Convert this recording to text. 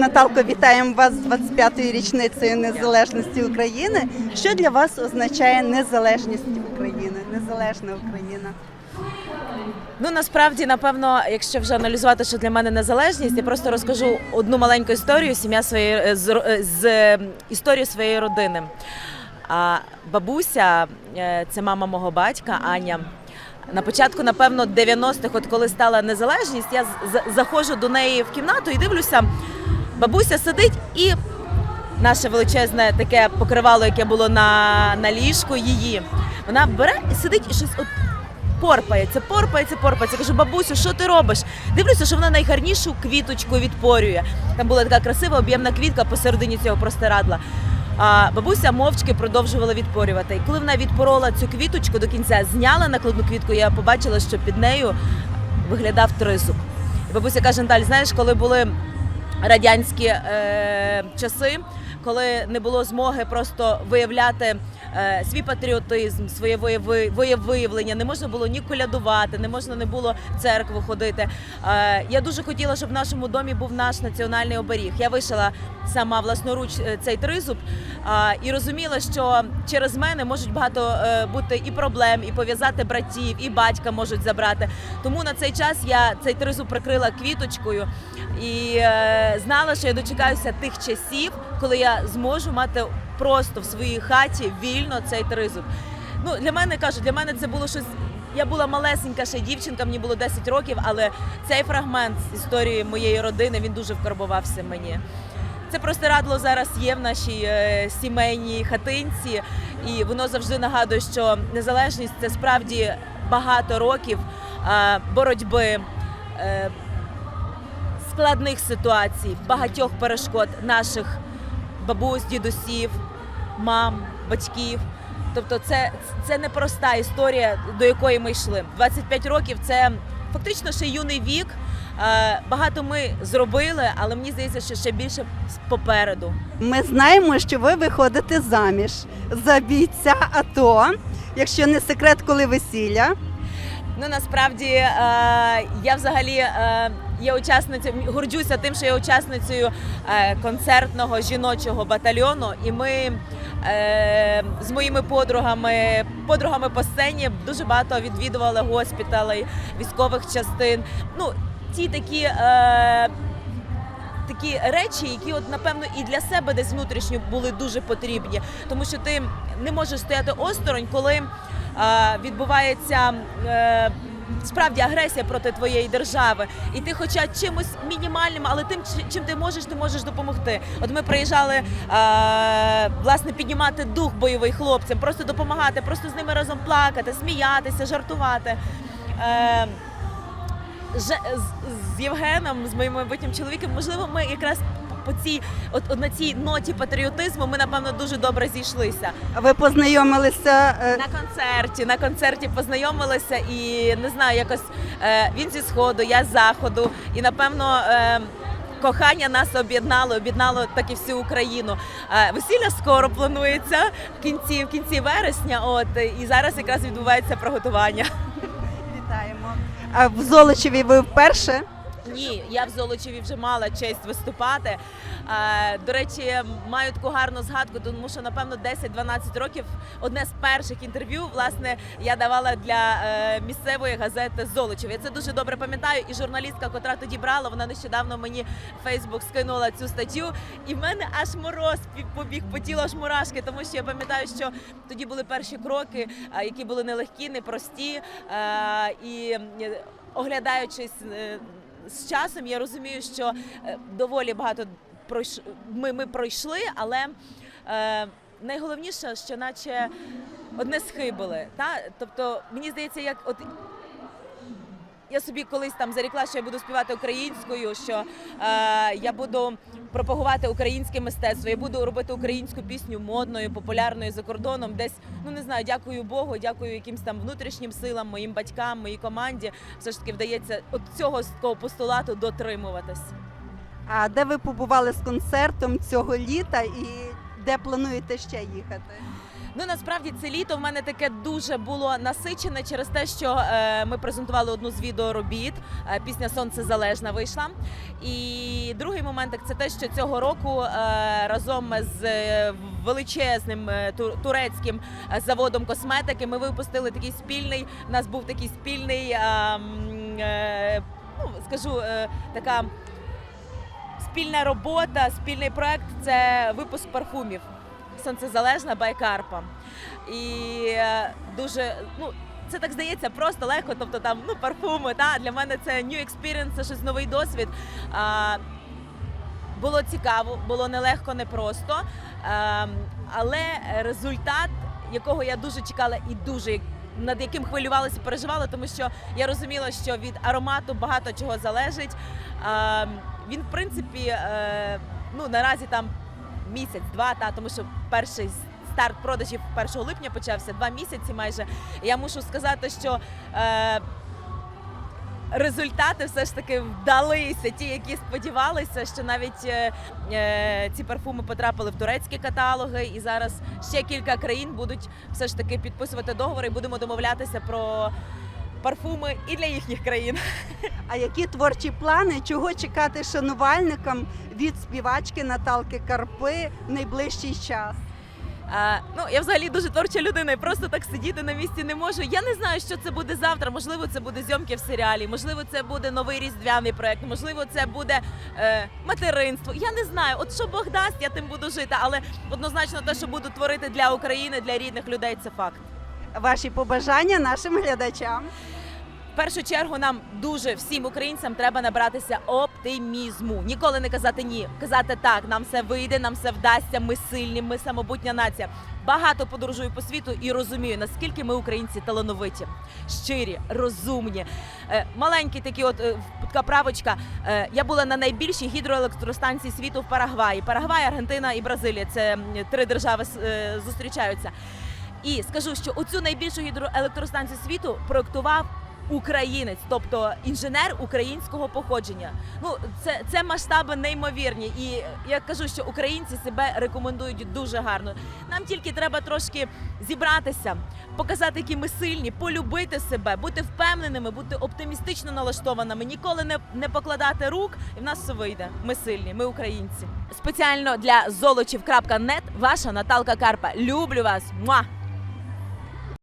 Наталко, вітаємо вас з 25-ю річницею незалежності України. Що для вас означає незалежність України, незалежна Україна? Ну насправді, напевно, якщо вже аналізувати, що для мене незалежність, я просто розкажу одну маленьку історію сім'я своєї е, з, е, з е, історії своєї родини. А бабуся, це мама мого батька Аня. На початку, напевно, 90-х, от коли стала незалежність, я заходжу до неї в кімнату і дивлюся, бабуся сидить і наше величезне таке покривало, яке було на, на ліжку її. Вона бере і сидить і щось от порпається, порпається, порпається. Кажу, бабусю, що ти робиш? Дивлюся, що вона найгарнішу квіточку відпорює. Там була така красива об'ємна квітка посередині цього простирадла. А бабуся мовчки продовжувала відпорювати. І коли вона відпорола цю квіточку до кінця, зняла накладну квітку, я побачила, що під нею виглядав тризуб. І бабуся каже: Наталь, знаєш, коли були радянські е, часи, коли не було змоги просто виявляти свій патріотизм, своє воєви- воєвиявлення, не можна було ні колядувати, не можна не було в церкву ходити. Е, я дуже хотіла, щоб в нашому домі був наш національний оберіг. Я вишила сама власноруч е, цей тризуб е, і розуміла, що через мене можуть багато е, бути і проблем, і пов'язати братів, і батька можуть забрати. Тому на цей час я цей тризуб прикрила квіточкою і е, знала, що я дочекаюся тих часів, коли я зможу мати просто в своїй хаті вільно цей тризуб. Ну для мене кажу, для мене це було щось. Я була малесенька ще дівчинка, мені було 10 років, але цей фрагмент з історії моєї родини він дуже вкарбувався мені. Це простирадло зараз є в нашій е, сімейній хатинці, і воно завжди нагадує, що незалежність це справді багато років е, боротьби. е, складних ситуацій, багатьох перешкод наших бабусь, дідусів, мам, батьків. Тобто, це, це не проста історія, до якої ми йшли. 25 років це фактично ще юний вік. Е, Багато ми зробили, але мені здається, що ще більше попереду. Ми знаємо, що ви виходите заміж за бійця АТО, якщо не секрет, коли весілля. Ну насправді е, я взагалі е, є учасницею, горджуся тим, що я учасницею концертного жіночого батальйону, і ми з моїми подругами, подругами по сцені дуже багато відвідували госпіталей, військових частин. Ну ті такі. Е, Такі речі, які от напевно і для себе десь внутрішньо були дуже потрібні, тому що ти не можеш стояти осторонь, коли е, відбувається е, справді агресія проти твоєї держави, і ти, хоча чимось мінімальним, але тим, чим ти можеш, ти можеш допомогти. От ми приїжджали е, власне піднімати дух бойовий хлопцям, просто допомагати, просто з ними разом плакати, сміятися, жартувати. Е, з, Євгеном, з моїм майбутнім чоловіком, можливо, ми якраз по цій, от, от на цій ноті патріотизму, ми напевно дуже добре зійшлися. Ви познайомилися е, На концерті, на концерті познайомилися і не знаю, якось е, він зі сходу, я з заходу, і напевно. Е, Кохання нас об'єднало, об'єднало так і всю Україну. Весілля скоро планується в кінці, в кінці вересня. От і зараз якраз відбувається приготування. Вітаємо. А в Золочеві ви вперше? Ні, я в Золочеві вже мала честь виступати. Е, До речі, маю таку гарну згадку, тому що напевно 10-12 років одне з перших інтерв'ю власне я давала для е, місцевої газети Золочев. Я це дуже добре пам'ятаю. І журналістка, котра тоді брала, вона нещодавно мені в Фейсбук скинула цю статтю, і в мене аж мороз побіг по тілу, аж мурашки, тому що я пам'ятаю, що тоді були перші кроки, е, які були нелегкі, непрості. І оглядаючись. З часом я розумію, що е, доволі багато ми, ми пройшли, але е, найголовніше, що наче одне схибили. Та? Тобто, мені здається, як от я собі колись там зарікла, що я буду співати українською, що е, я буду пропагувати українське мистецтво, я буду робити українську пісню модною, популярною за кордоном. Десь ну не знаю, дякую Богу, дякую якимсь там внутрішнім силам, моїм батькам, моїй команді. Все ж таки вдається от цього такого постулату дотримуватись. А де ви побували з концертом цього літа і де плануєте ще їхати? Ну насправді це літо в мене таке дуже було насичене через те, що е, ми презентували одну з відеоробіт. Е, пісня Сонце залежна вийшла. І другий момент це те, що цього року е, разом з величезним турецьким заводом косметики ми випустили такий спільний. У нас був такий спільний, ну скажу, така. Спільна робота, спільний проект це випуск парфумів. Сонцезалежна байкарпа. І е, дуже, ну, це так здається просто легко, тобто там ну, парфуми. Та, для мене це new experience, це щось новий досвід. А, було цікаво, було нелегко, непросто. А, але результат, якого я дуже чекала і дуже над яким хвилювалася переживала, тому що я розуміла, що від аромату багато чого залежить. Він, в принципі, е, ну наразі там місяць-два, та тому що перший старт продажів 1 липня почався два місяці майже. Я мушу сказати, що. Е, Результати все ж таки вдалися, ті, які сподівалися, що навіть е, е, ці парфуми потрапили в турецькі каталоги, і зараз ще кілька країн будуть все ж таки підписувати договори і будемо домовлятися про парфуми і для їхніх країн. А які творчі плани, чого чекати шанувальникам від співачки Наталки Карпи в найближчий час? А, ну я взагалі дуже творча людина, і просто так сидіти на місці не можу. Я не знаю, що це буде завтра. Можливо, це буде зйомки в серіалі, можливо, це буде новий різдвяний проект, можливо, це буде е, материнство. Я не знаю. От що Бог дасть, я тим буду жити. Але однозначно, те, що буду творити для України, для рідних людей, це факт. Ваші побажання нашим глядачам. В першу чергу нам дуже всім українцям треба набратися оптимізму. Ніколи не казати ні, казати так. Нам все вийде, нам все вдасться. Ми сильні, ми самобутня нація. Багато подорожую по світу і розумію, наскільки ми українці талановиті, щирі, розумні. Е, маленький такий, от е, така правочка. Е, я була на найбільшій гідроелектростанції світу в Парагваї. Парагвай, Аргентина і Бразилія. Це три держави зустрічаються. І скажу, що оцю найбільшу гідроелектростанцію світу проектував українець, тобто інженер українського походження. Ну це, це масштаби неймовірні. І я кажу, що українці себе рекомендують дуже гарно. Нам тільки треба трошки зібратися, показати, які ми сильні, полюбити себе, бути впевненими, бути оптимістично налаштованими, ніколи не, не покладати рук, і в нас все вийде. Ми сильні, ми українці. Спеціально для золочів.нет ваша Наталка Карпа. Люблю вас. Муа!